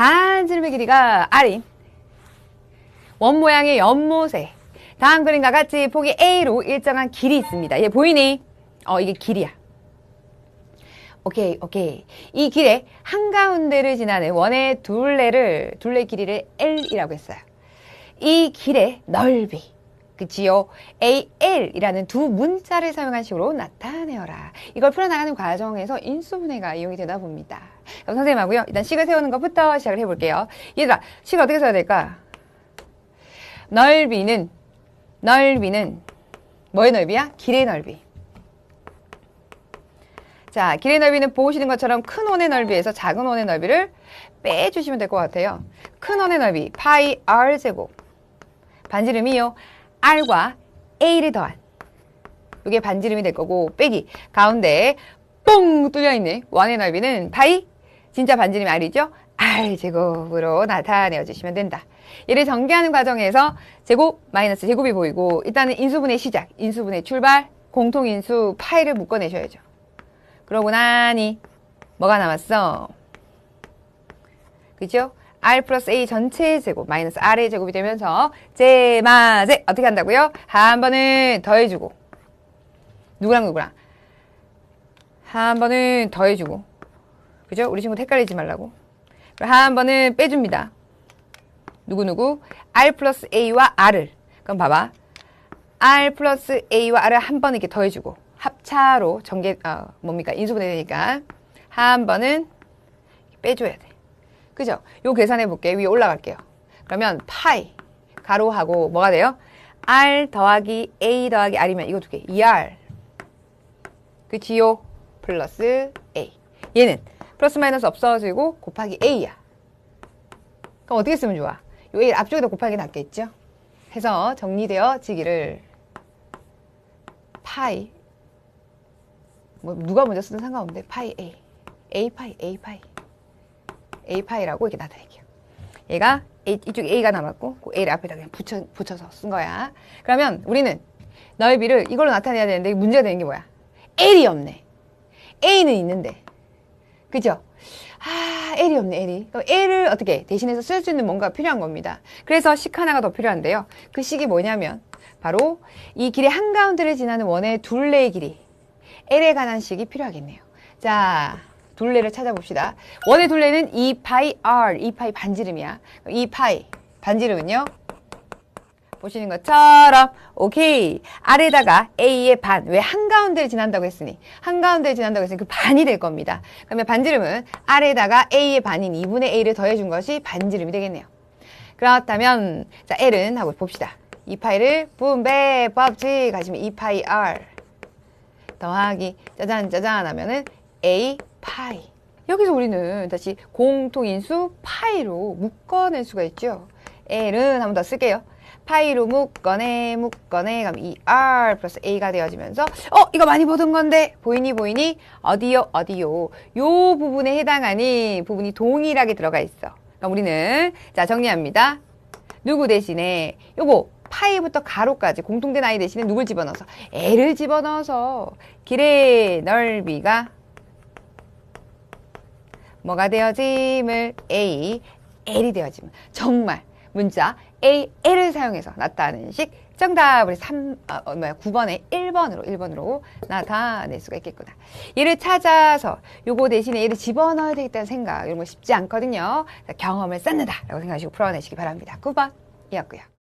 반지름의 길이가 R인 원 모양의 연못에 다음 그림과 같이 폭이 A로 일정한 길이 있습니다. 얘 보이니? 어, 이게 길이야. 오케이, 오케이. 이 길의 한가운데를 지나는 원의 둘레를, 둘레 길이를 L이라고 했어요. 이 길의 넓이. 그치요? AL이라는 두 문자를 사용한 식으로 나타내어라. 이걸 풀어나가는 과정에서 인수분해가 이용이 되다 봅니다. 그럼 선생님하고요. 일단 식을 세우는 것부터 시작을 해볼게요. 얘들아, 식을 어떻게 써야 될까? 넓이는, 넓이는, 뭐의 넓이야? 길의 넓이. 자, 길의 넓이는 보시는 것처럼 큰 원의 넓이에서 작은 원의 넓이를 빼주시면 될 것 같아요. 큰 원의 넓이, 파이 r 제곱. 반지름이요. R과 a를 더한. 이게 반지름이 될 거고, 빼기. 가운데 뽕 뚫려있는 원의 넓이는 파이, 진짜 반지름이 r이죠? r 제곱으로 나타내어 주시면 된다. 얘를 전개하는 과정에서 제곱, 마이너스 제곱이 보이고, 일단은 인수분해 시작, 인수분해 출발, 공통인수 파이를 묶어내셔야죠. 그러고 나니 뭐가 남았어? 그죠? R 플러스 a 전체의 제곱 마이너스 r의 제곱이 되면서 제마제 어떻게 한다고요? 한 번은 더해주고. 누구랑 누구랑? 한 번은 더해주고. 그죠? 우리 친구 헷갈리지 말라고. 한 번은 빼줍니다. 누구누구? R 플러스 a와 r을. 그럼 봐봐. R 플러스 a와 r을 한 번 이렇게 더해주고. 합차로 전개 어, 뭡니까? 인수분해 되니까. 한 번은 빼줘야 돼. 그죠? 요 계산해 볼게요. 위에 올라갈게요. 그러면 파이 가로하고 뭐가 돼요? r 더하기 a 더하기 r이면 이거 두 개. 2r 그치요? 플러스 a 얘는 플러스 마이너스 없어지고 곱하기 a야. 그럼 어떻게 쓰면 좋아? 요 a 앞쪽에다 곱하기 낫겠죠? 해서 정리되어지기를 파이 뭐 누가 먼저 쓰든 상관없는데 파이 A A 파이 A 파이 A 파이라고 이렇게 나타낼게요. 얘가 A, 이쪽에 A가 남았고 그 A를 앞에다 그냥 붙여, 붙여서 쓴 거야. 그러면 우리는 넓이를 이걸로 나타내야 되는데 문제가 되는 게 뭐야? L이 없네. A는 있는데. 그죠? 아, L이 없네, L이. 그럼 L을 어떻게 대신해서 쓸 수 있는 뭔가 필요한 겁니다. 그래서 식 하나가 더 필요한데요. 그 식이 뭐냐면 바로 이 길의 한가운데를 지나는 원의 둘레의 길이 L에 관한 식이 필요하겠네요. 자, 둘레를 찾아봅시다. 원의 둘레는 2파이 R, 2파이 반지름이야. 2파이 반지름은요? 보시는 것처럼 오케이 R에다가 A의 반, 왜 한가운데를 지난다고 했으니 한가운데를 지난다고 했으니 그 반이 될 겁니다. 그러면 반지름은 R에다가 A의 반인 2분의 A를 더해준 것이 반지름이 되겠네요. 그렇다면 자 L은 하고 봅시다. 2파이를 분배 법칙 가시면 2파이 R 더하기 짜잔 짜잔 하면은 a 파이. 여기서 우리는 다시 공통인수 파이로 묶어낼 수가 있죠. L은 한번 더 쓸게요. 파이로 묶어내 묶어내. 그럼 이 r 플러스 a가 되어지면서 어 이거 많이 보던 건데 보이니 보이니? 어디요 어디요? 요 부분에 해당하는 부분이 동일하게 들어가 있어. 그럼 우리는 자 정리합니다. 누구 대신에 요거 파이부터 가로까지 공통된 아이 대신에 누굴 집어넣어서? L을 집어넣어서. 길의 넓이가 뭐가 되어짐을 A, L이 되어짐을 정말 문자 A, L을 사용해서 나타내는 식 정답을 3, 아, 어, 뭐야, 9번에 1번으로, 1번으로 나타낼 수가 있겠구나. 얘를 찾아서 요거 대신에 얘를 집어넣어야 되겠다는 생각, 이런 거 쉽지 않거든요. 경험을 쌓는다. 라고 생각하시고 풀어내시기 바랍니다. 9번 이었고요.